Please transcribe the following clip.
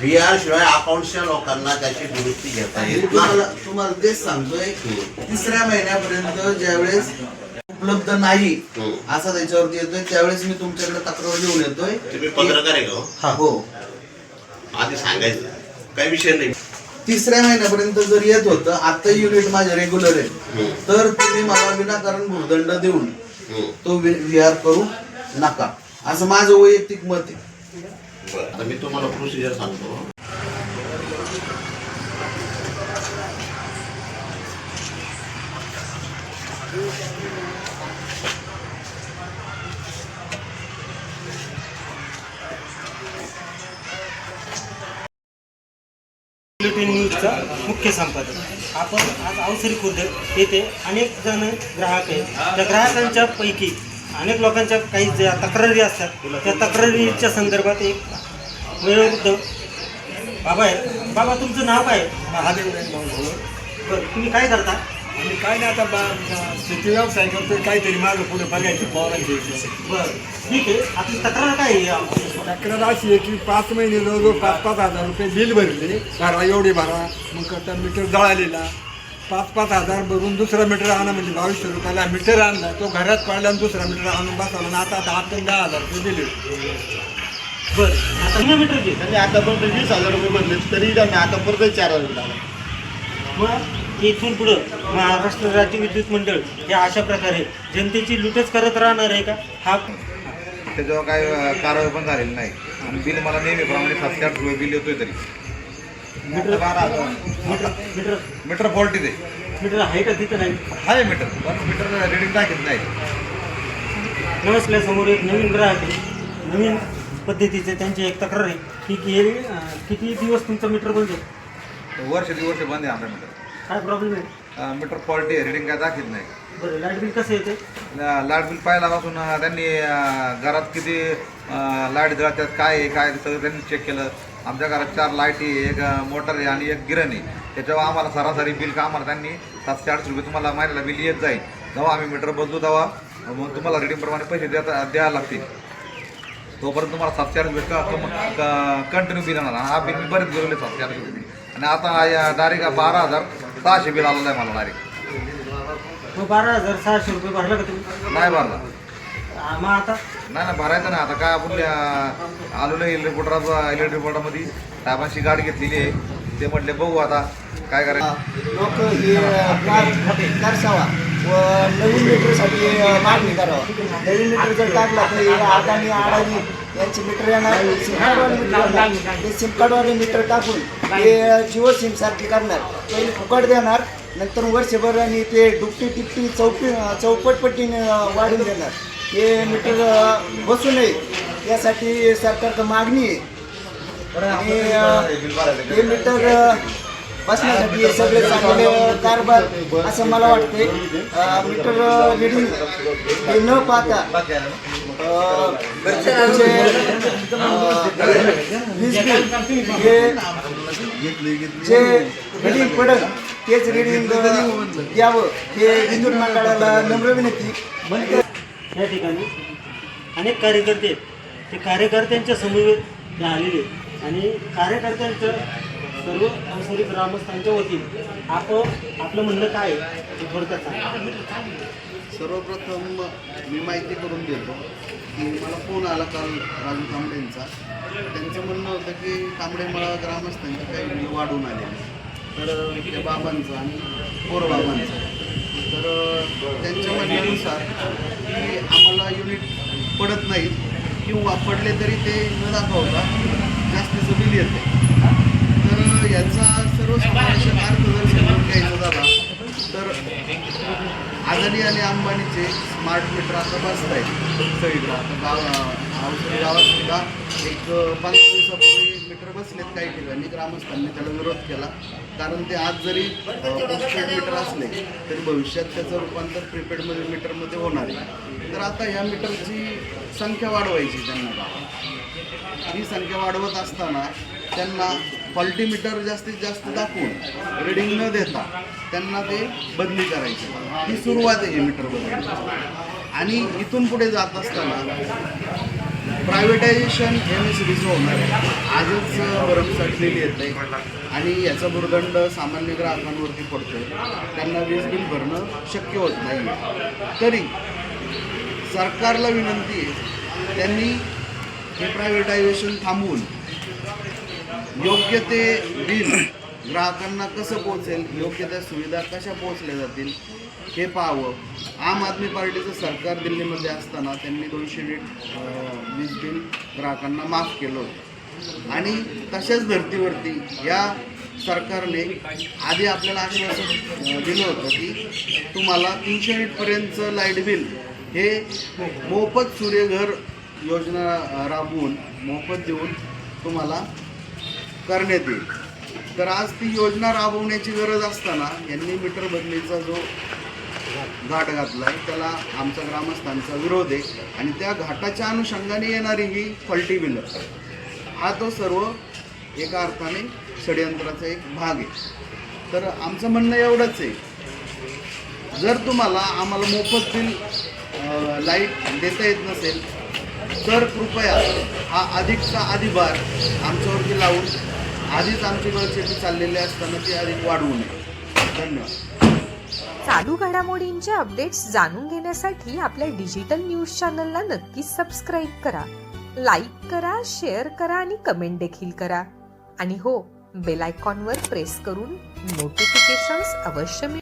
V R शिवाय अकाउंटच्या लोकांना त्याची दुरुस्ती घेता नाही. तुम्हाला तुम्हाला तेच सांगतोय तिसऱ्या महिन्यापर्यंत ज्यावेळेस उपलब्ध नाही. असा त्याच्यावरती येतोय त्यावेळेस मी तुमच्याकडे तक्रार घेऊन येतोय. तुम्ही पत्रकार आहे का हो? हो. आधी सांगायचं. काही विषय नाही. तिसऱ्या महिन्यापर्यंत जर येत होतं आता युनिट माझे रेग्युलर आहे. तर तुम्ही मला विनाकारण भूदंड देऊन. तो व्ही आर करू नका. असं माझं वैयक्तिक मत आहे. आता मी तुम्हाला प्रोसिजर सांगतो. बुलेटिन न्यूजचा मुख्य संपादक. आपण आज अवसरी खुर्द येथे अनेक जण ग्राहक आहेत. त्या ग्राहकांच्या पैकी अनेक लोकांच्या काही ज्या तक्रारी असतात त्या तक्रारीच्या संदर्भात एक वयोवृद्ध बाबा आहे बाबा तुमचं नाव काय आहे? महादेव भाऊ बरं तुम्ही काय करता? आणि काय नाही आता बा- शेती व्यवसाय करतोय काहीतरी मागं पुढे बघायचं पोरांच्या इथे. बरं ठीक आहे. आपली तक्रार काय आहे? या- तक्रार अशी आहे की पाच महिने जवळजवळ पाच पाच हजार रुपये बिल भरले. भरा एवढे भरा. मग आता मीटर जळालेला. पाच पाच हजार भरून दुसरा मीटर आणा म्हणजे बावीसशे रुपयाला मीटर आणला तो घरात पडला आणि दुसरा मीटर आणून बसवला. आणि आता दहा ते दहा हजार रुपये दिले. बरं. आता किलोमीटरचे त्यांनी आतापर्यंत वीस हजार रुपये भरले तरी त्यांनी आता परत चार हजार मग इथून पुढं महाराष्ट्र राज्य विद्युत मंडळ हे अशा प्रकारे जनतेची लुटच करत राहणार आहे का? हा त्याच्यावर काय कारवाई पण झालेली नाही. आणि बिल मला नेहमीप्रमाणे सातशे आठ रुपये बिल येतोय तरी. मीटर मीटर मीटर फॉल्टीच आहे मीटर आहे का तिथं नाही? आहे मीटर. पण मीटर रिडिंग दाखवत नाही नमस्कार समोर एक नवीन ग्राहक आहे. नवीन पद्धतीचे त्यांची एक तक्रार आहे. की गेली किती दिवस तुमचं मीटर बंद आहे? वर्ष दिवस बंद आहे आमचा मीटर. काय प्रॉब्लेम आहे? मीटर फॉल्टी आहे रिडिंग काय दाखवत नाही. बरं लाइट बिल कसं येते लाइट बिल पाहिल्यापासून त्यांनी घरात किती अ, लाइट जळतात काय आहे काय आहे, सगळं त्यांनी चेक केलं. आमच्या घरात चार लाईटी आहे एक मोटर आहे आणि एक गिरण आहे. त्याच्यावर आम्हाला सरासरी बिल का आम्हाला त्यांनी सातशे आठशे रुपये तुम्हाला महिन्याला बिल येत जाईल. जेव्हा आम्ही मीटर बदलू तेव्हा मग तुम्हाला रिडिंगप्रमाणे पैसे द्या द्यायला लागतील. तोपर्यंत तुम्हाला सातशे आठशे रुपये कंटिन्यू बिल येणार. हा बिल मी बरेच गेलेले सातशे आठशे रुपये. आणि आता डायरेक्ट बारा हजार सहाशे बिल आलेलं आहे मला डायरेक्ट मग बारा हजार सहाशे रुपये भरला का तुम्ही? नाही भरला. आ, मग आता? नाही ना भरायचं नाही. आता काय आपण अं, आलेलो इलेक्ट्रिक रिपोर्टरा इलेक्ट्रिक रिपोर्टामध्ये साहेबांची गाडी घेतलेली आहे. ते म्हटले बघू आता काय करायचं. लोक हे कार व नवीन मीटरसाठी मागणी करावा. नवीन मीटर जर टाकला तर अडाणी अडाणी यांचे मीटर येणार सिम कार्डवाले मीटर ते सिम कार्डवाले मीटर टाकून ते जिओ सिम सारखे करणार. पहिले फुकट देणार नंतर वर्षभर आणि ते दुपटी टिपटी चौपी चौपटपट्टीने वाढून देणार. हे मीटर बसू नये. यासाठी सरकारचं मागणी आहे. आणि हे मीटर बसण्यासाठी हे सगळे चांगले कारभार असं मला वाटते मीटर रिडिंग हे न पाहता वीज बिल हे जे रिडिंग पडत तेच रिडिंग द्यावं हे विद्युत मंडळाला नम्र विनंती. या ठिकाणी अनेक कार्यकर्ते ते कार्यकर्त्यांच्या समवेत आलेले आणि कार्यकर्त्यांचं सर्व अवसरी ग्रामस्थांच्या वतीने आपण आपलं म्हणणं काय आहे? ते थोडक्यात सांगा. सर्वप्रथम मी माहिती करून देतो की मला फोन आला काल राजू कांबळेंचा त्यांचं म्हणणं होतं की कांबळेमळा ग्रामस्थांची काही बिल वाढून आलेली तर त्या बाबांचं आणि पोरबाबांचं तर त्यांच्या म्हणण्यानुसार की आम्हाला युनिट पडत नाहीत. किंवा पडले तरी ते न दाखवता जास्तीचं बिल येते यांचा सर्वसमावेशक अर्थ जर घ्यायचा झाला. तर आदानी आणि अंबानीचे स्मार्ट मीटर आता बसत आहेत सगळीकडे आता गाव औषधी गावात सुद्धा एक पंधरा दिवसापूर्वी मीटर बसलेत काही ठिकाणी. ग्रामस्थांनी त्याला विरोध केला. कारण ते आज जरी पोस्टपेड मीटर असले तरी भविष्यात त्याचं रूपांतर प्रीपेडमध्ये मीटरमध्ये होणार आहे. तर आता ह्या मीटरची संख्या वाढवायची त्यांना. ही संख्या वाढवत असताना त्यांना क्वालिटीमीटर जास्तीत जास्त दाखवून रिडिंग न देता त्यांना ते बदली करायची. ही सुरुवात आहे मीटर बदल आणि इथून पुढे जात असताना प्रायव्हेटायझेशन एम एस बीचं होणार आहे. आजच भरमसाठ बिल येत. आणि याचा भुर्दंड सामान्य ग्राहकांवरती पडतो त्यांना वीज बिल भरणं शक्य होत नाही तरी सरकारला विनंती आहे त्यांनी हे प्रायव्हेटायझेशन थांबवून योग्य ते बिल ग्राहकांना कसं पोहोचेल? योग्य त्या सुविधा कशा पोहोचल्या जातील? हे पाहावं. आम आदमी पार्टीचं सरकार दिल्लीमध्ये असताना त्यांनी दोनशे युनिट वीज बिल ग्राहकांना माफ केलं होतं. आणि तशाच धर्तीवरती या सरकारने आधी आपल्याला आश्वासन दिलं होतं की तुम्हाला तीनशे युनिटपर्यंतचं लाइट बिल हे मोफत सूर्यघर योजना राबवून मोफत देऊन तुम्हाला करण्यात येईल. तर आज ती योजना राबवण्याची गरज असताना यांनी मीटर बदलीचा जो घाट घातला आहे त्याला आमचा ग्रामस्थांचा विरोध आहे आणि त्या घाटाच्या अनुषंगाने येणारी ही फल्टी बिलं हा तो सर्व एका अर्थाने षडयंत्राचा एक भाग आहे. तर आमचं म्हणणं एवढंच आहे जर तुम्हाला आम्हाला मोफत बिल लाइट देता येत नसेल तर कृपया हा अधिकचा अधिभार आमच्यावरती लावून आधीच आमची गळचेटी चाललेली असताना ती अधिक वाढवू नये. धन्यवाद. चालू घडामोडींचे अपडेट्स जाणून घेण्यासाठी आपल्या डिजिटल न्यूज चॅनलला नक्कीच सबस्क्राईब करा लाईक करा शेअर करा आणि कमेंट देखील करा. आणि हो बेल आयकॉनवर प्रेस करून नोटिफिकेशन्स अवश्य मिळ